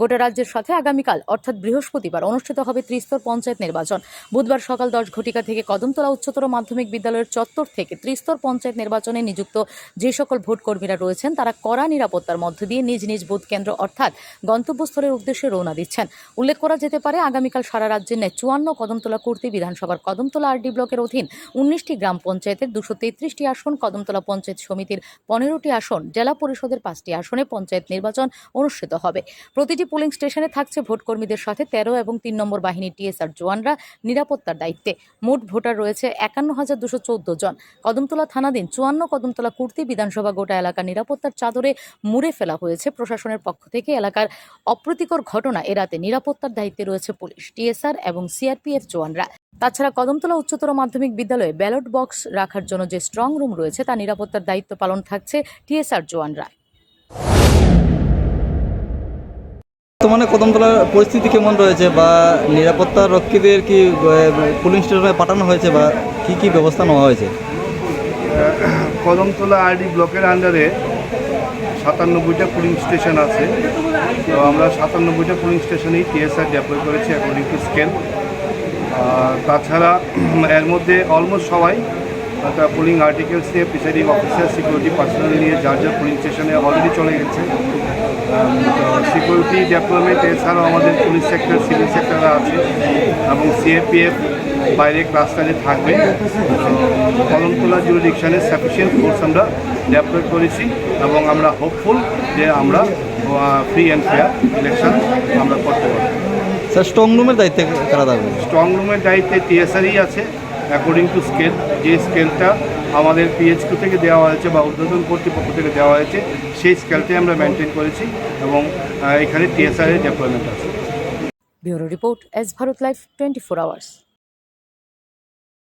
গোটা রাজ্যের সাথে আগামীকাল, অর্থাৎ বৃহস্পতিবার, অনুষ্ঠিত হবে ত্রিস্তর পঞ্চায়েত নির্বাচন। বুধবার সকাল দশ ঘটিকা থেকে কদমতলা উচ্চতর মাধ্যমিক বিদ্যালয়ের চত্বর থেকে ত্রিস্তর পঞ্চায়েত নির্বাচনে নিযুক্ত যে সকল ভোট কর্মীরা রয়েছেন, তারা কড়া নিরাপত্তার মধ্য দিয়ে নিজ নিজ বুথ কেন্দ্র, অর্থাৎ গন্তব্যস্থলের উদ্দেশ্যে রওনা দিচ্ছেন। উল্লেখ করা যেতে পারে, আগামীকাল সারা রাজ্যের ন্যায় চুয়ান্ন কদমতলা কুর্তি বিধানসভার কদমতলা আরডি ব্লকের অধীন উনিশটি গ্রাম পঞ্চায়েতের দুশো তেত্রিশটি আসন, কদমতলা পঞ্চায়েত সমিতির পনেরোটি আসন, জেলা পরিষদের পাঁচটি আসনে পঞ্চায়েত নির্বাচন অনুষ্ঠিত হবে। প্রতিটি পোলিং স্টেশনে থাকছে ভোটকর্মীদের সাথে তেরো এবং তিন নম্বর বাহিনীর টিএসআর জওয়ানরা নিরাপত্তার দায়িত্বে। মোট ভোটার রয়েছে একান্ন হাজার দুশো চোদ্দ জন। কদমতলা থানাধীন চুয়ান্ন কদমতলা কুর্তি বিধানসভা গোটা এলাকা নিরাপত্তার চাদরে মুড়ে ফেলা হয়েছে। প্রশাসনের পক্ষ থেকে এলাকার অপ্রীতিকর ঘটনা এড়াতে নিরাপত্তার দায়িত্বে রয়েছে পুলিশ, টিএসআর এবং সিআরপিএফ জওয়ানরা। তাছাড়া কদমতলা উচ্চতর মাধ্যমিক বিদ্যালয়ে ব্যালট বক্স রাখার জন্য যে স্ট্রং রুম রয়েছে, তা নিরাপত্তার দায়িত্ব পালন থাকছে টিএসআর জওয়ানরা। বর্তমানে কদমতলার পরিস্থিতি কেমন রয়েছে বা নিরাপত্তা রক্ষীদের কি পুলিং স্টেশনে পাঠানো হয়েছে বা কি কি ব্যবস্থা নেওয়া হয়েছে? কদমতলা আরডি ব্লকের আন্ডারে সাতানব্বইটা পুলিং স্টেশন আছে। তো আমরা সাতানব্বইটা পুলিং স্টেশনেই টিএসআর ডেপ্লয় করেছি অ্যাকর্ডিং টু স্কেল তাছাড়া, এর মধ্যে অলমোস্ট সবাই একটা পুলিং আর্টিকেলস নিয়ে প্রিসাইডিং অফিসার সিকিউরিটি পার্সোনাল নিয়ে যার যার পুলিং স্টেশনে অলরেডি চলে গেছে। সিকিউরিটি ডেভেলপমেন্ট এছাড়াও আমাদের পুলিশ সেক্টর সিভিল সেক্টররা আছে এবং সিএপিএফ বাইরে ক্লাস্টারে থাকবে। কলমতলা জুরিডিকশনে সাফিসিয়েন্ট ফোর্স আমরা ডেপ্লয় করেছি এবং আমরা হোপফুল যে আমরা ফ্রি অ্যান্ড ফেয়ার ইলেকশন আমরা করতে পারব। স্যার স্ট্রং রুমের দায়িত্বে কারা থাকবে? স্ট্রং রুমের দায়িত্বে টিএসআরই আছে। অ্যাকর্ডিং টু স্কেল যে স্কেলটা আমাদের পিএইচকিউ থেকে দেওয়া হয়েছে বা উদ্বোধন কর্তৃপক্ষ থেকে দেওয়া হয়েছে, সেই স্কেলটাই আমরা মেনটেন করেছি এবং এখানে টিএসআর এর ডেপ্লয়মেন্ট আছে। Bureau report S Bharat life twenty four hours.